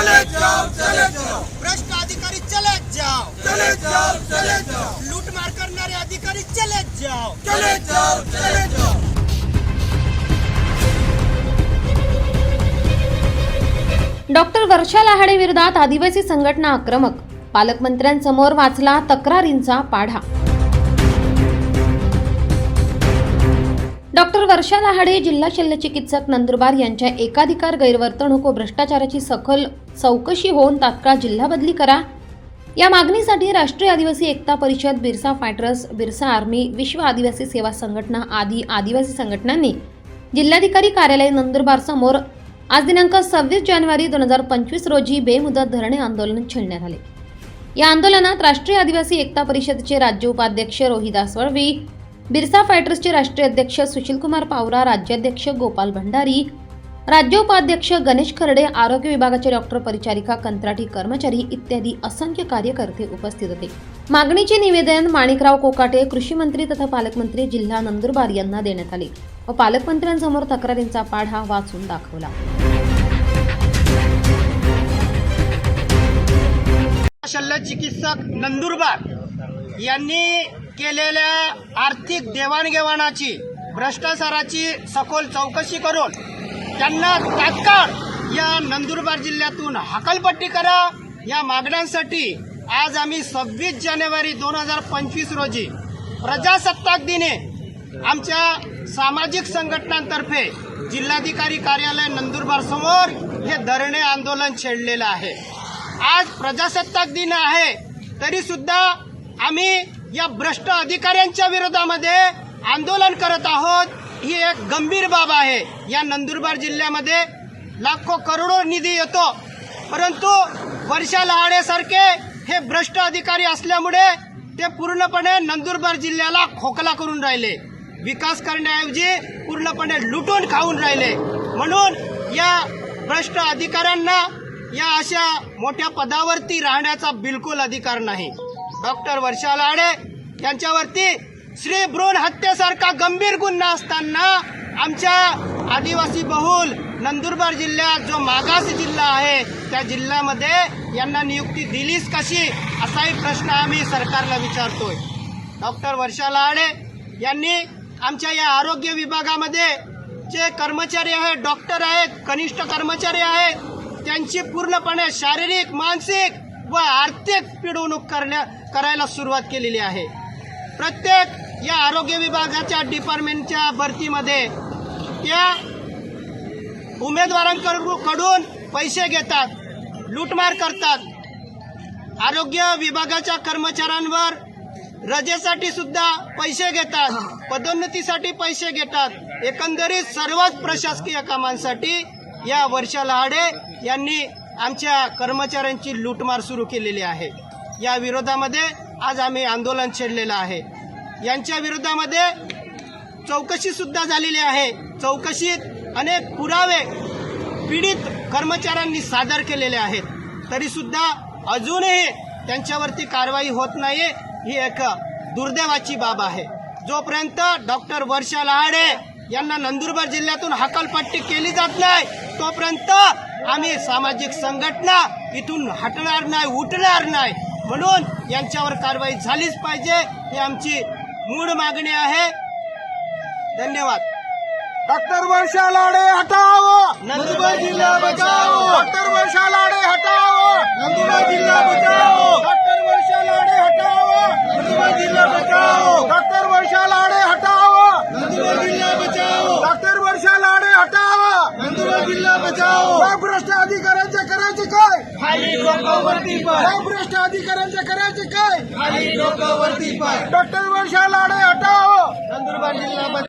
चले जाओ चले जाओ. भ्रष्ट अधिकारी चले जाओ. चले जाओ चले जाओ. लूटमार करणारे अधिकारी चले जाओ. चले जाओ चले जाओ. डॉक्टर वर्षा लहाडे विरोधात आदिवासी संघटना आक्रमक. पालकमंत्र्यांसमोर वाचला तक्रारींचा पाढा. डॉक्टर वर्षा लहाडे जिल्हा शल्यचिकित्सक नंदुरबार यांच्या एकाधिकार गैरवर्तणूक व भ्रष्टाचाराची सखल चौकशी होऊन तात्काळ जिल्हा बदली करा. या मागणीसाठी राष्ट्रीय आदिवासी एकता परिषद बिरसा फायटर्स बिरसा आर्मी विश्व आदिवासी सेवा संघटना आदी आदिवासी संघटनांनी जिल्हाधिकारी कार्यालय नंदुरबार समोर आज दिनांक सव्वीस जानेवारी दोन हजार पंचवीस रोजी बेमुदत धरणे आंदोलन छेडण्यात आले. या आंदोलनात राष्ट्रीय आदिवासी एकता परिषदेचे राज्य उपाध्यक्ष रोहिदास वळवी बिरसा फायटर्सचे राष्ट्रीय अध्यक्ष सुशीलकुमार पावरा राज्याध्यक्ष गोपाल भंडारी राज्य उपाध्यक्ष गणेश खर्डे आरोग्य विभागाचे डॉक्टर परिचारिका कंत्राटी कर्मचारी इत्यादी असंख्य कार्यकर्ते उपस्थित होते. मागणीचे निवेदन माणिकराव कोकाटे कृषी मंत्री तथा पालकमंत्री जिल्हा नंदुरबार यांना देण्यात आले व पालकमंत्र्यांसमोर तक्रारींचा पाढा वाचून दाखवला. शल्य चिकित्सक नंदुरबार यांनी केलेल्या आर्थिक देवाणघेवाणाची भ्रष्टाचाराची सखोल चौकशी करून त्यांना तात्काळ या नंदुरबार जिल्ह्यातून हकालपट्टी करा. या मागण्यांसाठी आज आम्ही सव्वीस जानेवारी दोन हजार पंचवीस रोजी प्रजासत्ताक दिने आमच्या सामाजिक संघटनांतर्फे जिल्हाधिकारी कार्यालय नंदुरबार समोर हे धरणे आंदोलन छेडलेलं आहे. आज प्रजासत्ताक दिन आहे तरी सुद्धा आम्ही या भ्रष्ट अधिकाऱ्यांच्या विरोधामध्ये आंदोलन करत आहोत ही एक गंभीर बाब आहे. या नंदुरबार जिल्ह्यामध्ये लाखो करोडो निधी येतो. परंतु वर्षा लहाडेसारखे हे भ्रष्ट अधिकारी असल्यामुळे ते पूर्णपणे नंदुरबार जिल्ह्याला खोकला करून राहिले. विकास करण्याऐवजी पूर्णपणे लुटून खाऊन राहिले. म्हणून या भ्रष्ट अधिकाऱ्यांना या अशा मोठ्या पदावरती राहण्याचा बिलकुल अधिकार नाही. डॉक्टर वर्षा लाडे यांच्यावरती श्री भ्रूण हत्येसारखा गंभीर गुन्हा असताना आमच्या आदिवासी बहुल नंदुरबार जिल्ह्यात जो मागास जिल्हा आहे त्या जिल्ह्यामध्ये यांना नियुक्ती दिलीच कशी असाही प्रश्न आम्ही सरकारला विचारतोय. डॉक्टर वर्षा लाडे यांनी आमच्या या आरोग्य विभागामध्ये जे कर्मचारी आहेत डॉक्टर आहेत कनिष्ठ कर्मचारी आहेत त्यांची पूर्णपणे शारीरिक मानसिक व आर्थिक पिडवणूक करण्या करायला सुरुवात केलेली आहे. प्रत्येक या आरोग्य विभागाच्या डिपार्टमेंटच्या भरतीमध्ये त्या उमेदवारांकडून पैसे घेतात लूटमार करतात. आरोग्य विभागाच्या कर्मचाऱ्यांवर रजेसाठी सुद्धा पैसे घेतात पदोन्नतीसाठी पैसे घेतात. एकंदरीत सर्वच प्रशासकीय कामांसाठी या वर्षा लहाडे यांनी आमच्या कर्मचाऱ्यांची लूटमार सुरू केलेली आहे. या विरोधामध्ये आज आम्ही आंदोलन छेडलेलं आहे. यांच्या विरोधामध्ये चौकशीसुद्धा झालेली आहे. चौकशीत अनेक पुरावे पीडित कर्मचाऱ्यांनी सादर केलेले आहेत. तरीसुद्धा अजूनही त्यांच्यावरती कारवाई होत नाही ही एक दुर्दैवाची बाब आहे. जोपर्यंत डॉक्टर वर्षा लहाडे यांना नंदुरबार जिल्ह्यातून हकालपट्टी केली जात नाही तोपर्यंत आम्ही सामाजिक संघटना इथून हटणार नाही उठणार नाही. म्हणून यांच्यावर कारवाई झालीच पाहिजे ही आमची मूळ मागणी आहे. धन्यवाद. डॉक्टर वर्षा लाडे हटाओ! नंदुरबार जिल्हा बचाओ! डॉक्टर वर्षा लाडे हटाओ! नंदुरबार जिल्हा बचाओ डॉक्टर वर्षा लाडे हटाओ नंदुरबार जिल्हा बचाओ डॉक्टर वर्षा लाडे हटाओ नंदुरबार जिल्हा बचाओ डॉक्टर वर्षा लाडे हटाओ नंदुरबार जिल्हा बचाओ या भ्रष्ट अधिकाऱ्यांचे करायचे काय खाली डोकावरती पाय या भ्रष्ट अधिकाऱ्यांचे करायचे काय? खाली डोकावरती पाय डॉक्टर वर्षा लाडे हटाओ! नंदुरबार जिल्हा